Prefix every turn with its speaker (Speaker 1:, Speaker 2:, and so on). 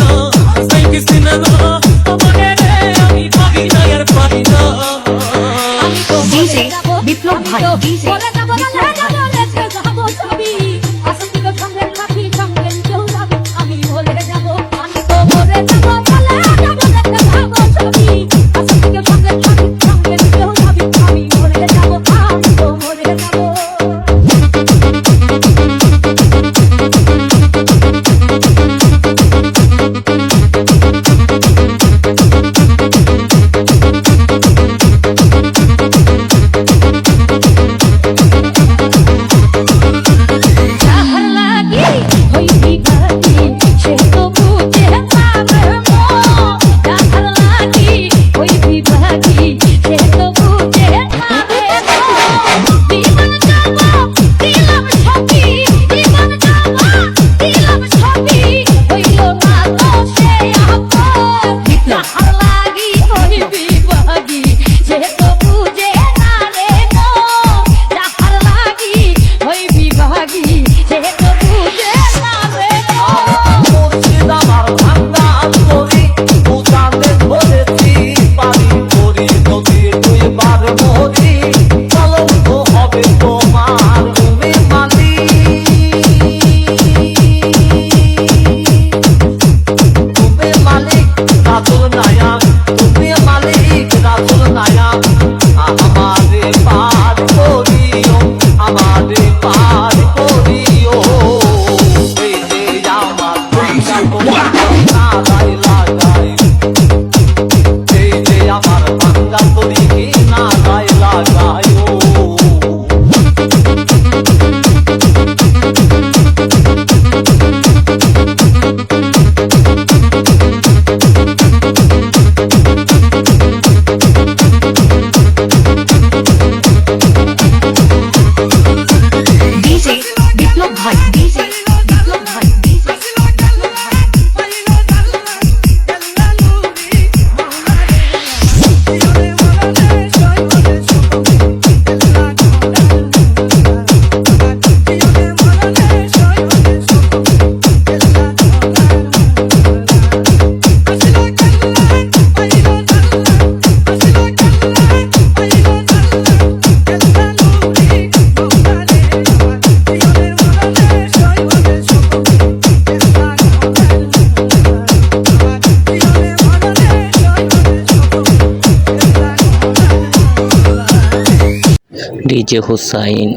Speaker 1: না তাই কিছু না আমাকে রে আমি পাবি না আর পাবি না
Speaker 2: আমি তো ডিজে বিপ্লব ভাই বলে যাব না যাব না যাব ছবি।
Speaker 3: 啊哈哈
Speaker 4: ডিজে হুসাইন।